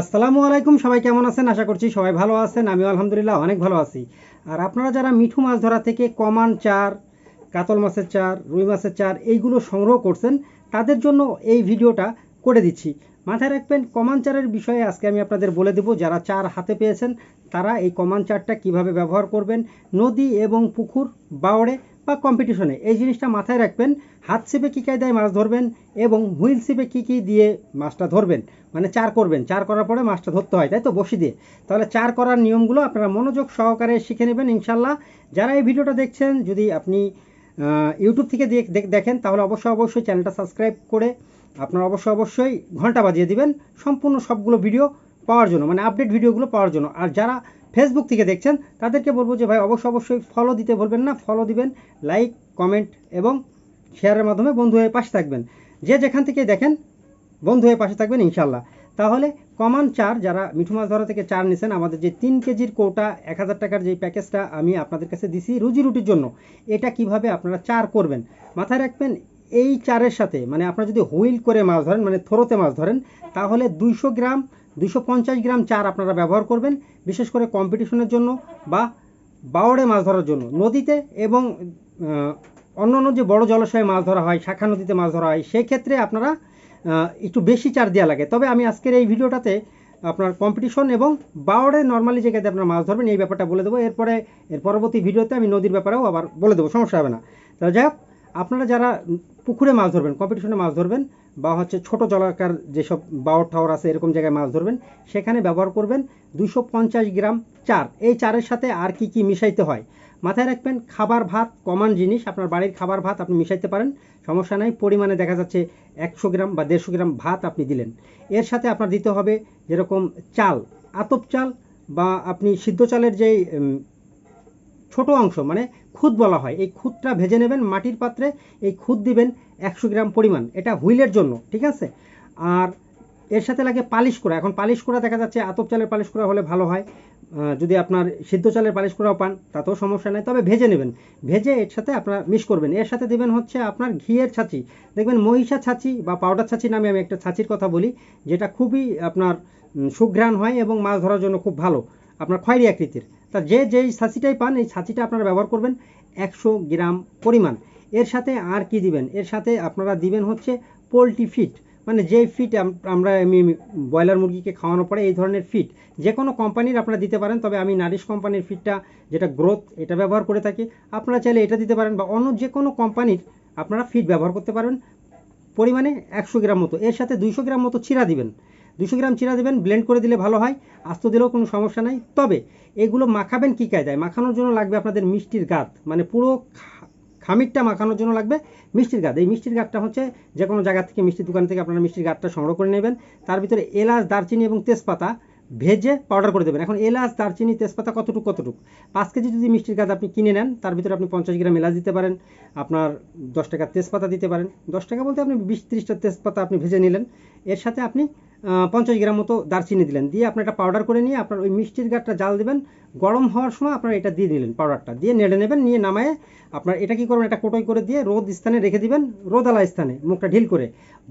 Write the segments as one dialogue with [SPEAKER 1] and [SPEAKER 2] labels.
[SPEAKER 1] আসসালামু আলাইকুম, সবাই কেমন আছেন? আশা করছি সবাই ভালো আছেন। আমিও আলহামদুলিল্লাহ অনেক ভালো আছি। আর আপনারা যারা মিঠু মাছ ধরা থেকে কমান চার, কাতল মাছের চার, রুই মাছের চার এইগুলো সংগ্রহ করছেন, তাদের জন্য এই ভিডিওটা করে দিচ্ছি। মাথায় রাখবেন, কমান চারের বিষয়ে আজকে আমি আপনাদের বলে দেব, যারা চার হাতে পেয়েছেন, তারা এই কমান চারটা কীভাবে ব্যবহার করবেন, নদী এবং পুকুর, বাওড়ে বা কম্পিটিশনে এই জিনিসটা মাথায় রাখবেন, হাত ছিপে কী কায়দায় মাছ ধরবেন এবং হুইল ছিপে কী কী দিয়ে মাছটা ধরবেন? মানে চার করবেন। চার করার পরে মাছটা ধরতে হয়, তাই তো? বসি দিয়ে। তাহলে চার করার নিয়মগুলো আপনারা মনোযোগ সহকারে শিখে নেবেন ইনশাল্লাহ যারা এই ভিডিওটা দেখছেন, যদি আপনি ইউটিউব থেকে দেখ- দেখ- দেখেন, তাহলে অবশ্যই অবশ্যই চ্যানেলটা সাবস্ক্রাইব করে আপনারা অবশ্যই অবশ্যই ঘণ্টা বাজিয়ে দিবেন। সম্পূর্ণ সবগুলো ভিডিও পাওয়ার জন্য মানে আপডেট ভিডিওগুলো পাওয়ার জন্য। আর যারা ফেসবুক থেকে দেখছেন, তাদেরকে বলব যে ভাই অবশ্যই অবশ্যই ফলো দিতে বলবেন না ফলো দিবেন লাইক কমেন্ট এবং শেয়ারের মাধ্যমে বন্ধু হয়ে পাশে থাকবেন। যে যেখান থেকে দেখেন, বন্ধু হয়ে পাশে থাকবেন ইনশাল্লাহ তাহলে কমান চার, যারা মিঠু মাছ ধরা থেকে চার নিছেন, আমাদের যে তিন কেজির কোটা, এক হাজার টাকার যে প্যাকেজটা আমি আপনাদের কাছে দিছি রুজি রুটির জন্য, এটা কীভাবে আপনারা চার করবেন? মাথায় রাখবেন, এই চারের সাথে মানে আপনারা যদি হুইল করে মাছ ধরেন মানে থ্রোতে মাছ ধরেন, তাহলে দুইশো গ্রাম পঞ্চাশ গ্রাম চার আপনারা ব্যবহার করবেন, বিশেষ করে কম্পিটিশনের জন্য বা বাওড়ে মাছ ধরার জন্য। নদীতে এবং অন্যান্য যে বড় জলাশয়ে মাছ ধরা হয়, শাখা নদীতে মাছ ধরা হয়, সেক্ষেত্রে আপনারা একটু বেশি চার দেওয়া লাগে। তবে আমি আজকের এই ভিডিওটাতে আপনার কম্পিটিশন এবং বাওড়ে নর্মালি জায়গাতে আপনার মাছ ধরবেন, এই ব্যাপারটা বলে দেবো। এরপরে, এর পরবর্তী ভিডিওতে আমি নদীর ব্যাপারেও আবার বলে দেবো, সমস্যা হবে না। তো যাই হোক আপনারা যারা পুকুরে মাছ ধরবেন কম্পিটিশনে মাছ ধরবেন, বা হচ্ছে ছোট জলাকার যেসব বাওর টাওয়ার আছে এরকম জায়গায় মাছ ধরবেন, সেখানে ব্যবহার করবেন দুশো গ্রাম চার। এই চারের সাথে আর কি কি মিশাইতে হয়? মাথায় রাখবেন খাবার ভাত, কমন জিনিস, আপনার বাড়ির খাবার ভাত আপনি মিশাইতে পারেন, সমস্যা নাই, পরিমাণে দেখা যাচ্ছে একশো গ্রাম বা দেড়শো গ্রাম ভাত আপনি দিলেন। এর সাথে আপনার দিতে হবে যেরকম চাল, আতপ চাল, বা আপনি সিদ্ধ চালের যেই ছোট অংশ মানে খুদ বলা হয়। এই খুদটা ভেজে নেবেন মাটির পাত্রে, এই খুদ দিবেন একশো গ্রাম পরিমাণ। এটা হুইলের জন্য, ঠিক আছে? আর এর সাথে লাগে পালিশ করা। এখন পালিশ করা দেখা যাচ্ছে, আতপ চালের পালিশ করা হলে ভালো হয়। যদি আপনার সিদ্ধ চালের পালিশ করাও পান, তাতেও সমস্যা নেই। তবে ভেজে নেবেন। ভেজে এর সাথে আপনার মিশ করবেন। এর সাথে দেবেন হচ্ছে আপনার ঘিয়ের ছাঁচি। দেখবেন মহিষা ছাঁচি বা পাউডার ছাঁচি নামে আমি একটা ছাঁচির কথা বলি, যেটা খুবই আপনার সুঘ্রাণ হয় এবং মাছ ধরার জন্য খুব ভালো। আপনার খয়েরি আকৃতির। তা যে যেই ছাঁচিটাই পান, এই ছাঁচিটা আপনারা ব্যবহার করবেন একশো গ্রাম পরিমাণ। এর সাথে আর কি দিবেন? এর সাথে আপনারা দিবেন হচ্ছে পোলট্রি ফিট মানে যে ফিট আমরা এমনি ব্রয়লার মুরগিকে খাওয়ানোর পরে এই ধরনের ফিট যে কোনো কোম্পানির আপনারা দিতে পারেন, তবে আমি নারিশ কোম্পানির ফিটটা যেটা গ্রোথ, এটা ব্যবহার করে থাকি। আপনারা চাইলে এটা দিতে পারেন বা অন্য যে কোনো কোম্পানির আপনারা ফিট ব্যবহার করতে পারেন, পরিমাণে একশো গ্রাম মতো। এর সাথে দুইশো গ্রাম মতো চিরা দিবেন। দুশো গ্রাম চিরা দেবেন ব্লেন্ড করে দিলে ভালো হয়, আস্ত দিলেও কোনো সমস্যা নাই। তবে এগুলো মাখাবেন কী কায়দায়? মাখানোর জন্য লাগবে আপনাদের মিষ্টির গাত। মানে পুরো খামিরটা মাখানোর জন্য লাগবে মিষ্টির গাত। এই মিষ্টির গাতটা হচ্ছে যে কোনো জায়গা থেকে, মিষ্টির দোকান থেকে আপনারা মিষ্টির গাতটা সংগ্রহ করে নেবেন। তার ভিতরে এলাচ, দারচিনি এবং তেজপাতা ভেজে পাউডার করে দেবেন। এখন এলাচ, দারচিনি, তেজপাতা কতটুকু কতটুকু? পাঁচ কেজি যদি মিষ্টির গাছ আপনি কিনে নেন, তার ভিতরে আপনি পঞ্চাশ গ্রাম এলাচ দিতে পারেন, আপনার দশ টাকা তেজপাতা দিতে পারেন। দশ টাকা বলতে আপনি বিশ, ত্রিশটা তেজপাতা আপনি ভেজে নিলেন। এর সাথে আপনি পঞ্চাশ গ্রাম মতো দারচিনি দিলেন। দিয়ে আপনি একটা পাউডার করে নিয়ে আপনার ওই মিষ্টির গাঁটটা জাল দেবেন। গরম হওয়ার সময় আপনার এটা দিয়ে দিলেন পাউডারটা দিয়ে নেড়ে নেবেন, নিয়ে নামায়ে আপনার এটা কি করবেন, এটা কোটোই করে দিয়ে রোদ স্থানে রেখে দিবেন, রোদালা স্থানে মুখটা ঢিল করে।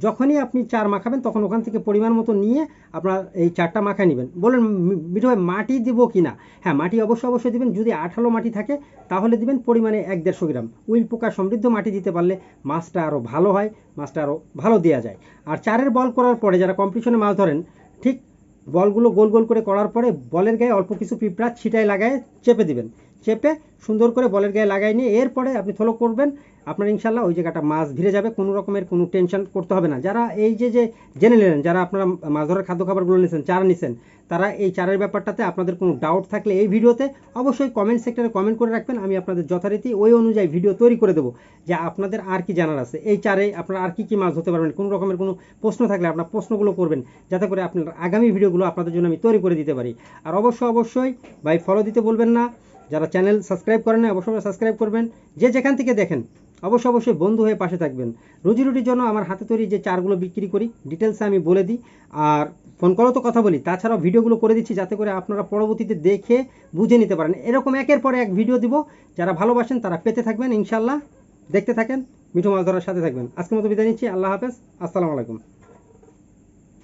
[SPEAKER 1] যখনই আপনি চার মাখাবেন তখন ওখান থেকে পরিমাণ মতো নিয়ে আপনার এই চারটা মাখায় নেবেন। বলেন বিটু ভাই, মাটি দিব কি না? হ্যাঁ মাটি অবশ্যই অবশ্যই দিবেন। যদি আঠালো মাটি থাকে তাহলে দিবেন পরিমাণে এক দেড়শো গ্রাম। উইল পোকা সমৃদ্ধ মাটি দিতে পারলে মাছটা আরও ভালো হয়, মাছটা আরও ভালো দেওয়া যায়। আর চারের বল করার পরে যারা কম্পিটিশনে মাছ ধরেন, ঠিক বলগুলো গোল গোল করে করার পরে বলের গায়ে অল্প কিছু পিঁপড়া ছিটায় লাগায় চেপে দিবেন। চেপে সুন্দর করে বলের গায়ে লাগাই নিয়ে এরপরে আপনি থলো করবেন। আপনার ইনশাল্লাহ ওই জায়গাটা মাছ ভিড়ে যাবে, কোনো রকমের কোনো টেনশন করতে হবে না। যারা এই যে যে জেনে নিলেন, যারা আপনারা মাছ ধরার খাদ্য খাবারগুলো নিয়েছেন, চার নিছেন, তারা এই চারের ব্যাপারটাতে আপনাদের কোনো ডাউট থাকলে এই ভিডিওতে অবশ্যই কমেন্ট সেক্টরে কমেন্ট করে রাখবেন, আমি আপনাদের যথারীতি ওই অনুযায়ী ভিডিও তৈরি করে দেবো যে আপনাদের আর কি জানার আছে। এই চারে আপনারা আর কি কি মাছ ধরতে পারবেন, কোনো রকমের কোনো প্রশ্ন থাকলে আপনার প্রশ্নগুলো করবেন, যাতে করে আপনার আগামী ভিডিওগুলো আপনাদের জন্য আমি তৈরি করে দিতে পারি। আর অবশ্যই অবশ্যই ভাই ফলো দিতে বলবেন না। যারা চ্যানেল সাবস্ক্রাইব করেন না অবশ্যই সাবস্ক্রাইব করবেন। যে যেখান থেকে দেখেন অবশ্যই অবশ্যই বন্ধু হয়ে পাশে থাকবেন। রুজি রুটির জন্য আমার হাতে তৈরি যে চারগুলো বিক্রি করি ডিটেলসে আমি বলে দিই। আর ফোন করো তো কথা বলি, তাছাড়াও ভিডিওগুলো করে দিচ্ছি যাতে করে আপনারা পরবর্তীতে দেখে বুঝে নিতে পারেন। এরকম একের পর এক ভিডিও দিব। যারা ভালোবাসেন তারা পেতে থাকবেন ইনশাল্লাহ দেখতে থাকেন, মিঠু মাছ ধরার সাথে থাকবেন। আজকের মতো বিদায় নিচ্ছি, আল্লাহ হাফেজ, আসসালামু আলাইকুম।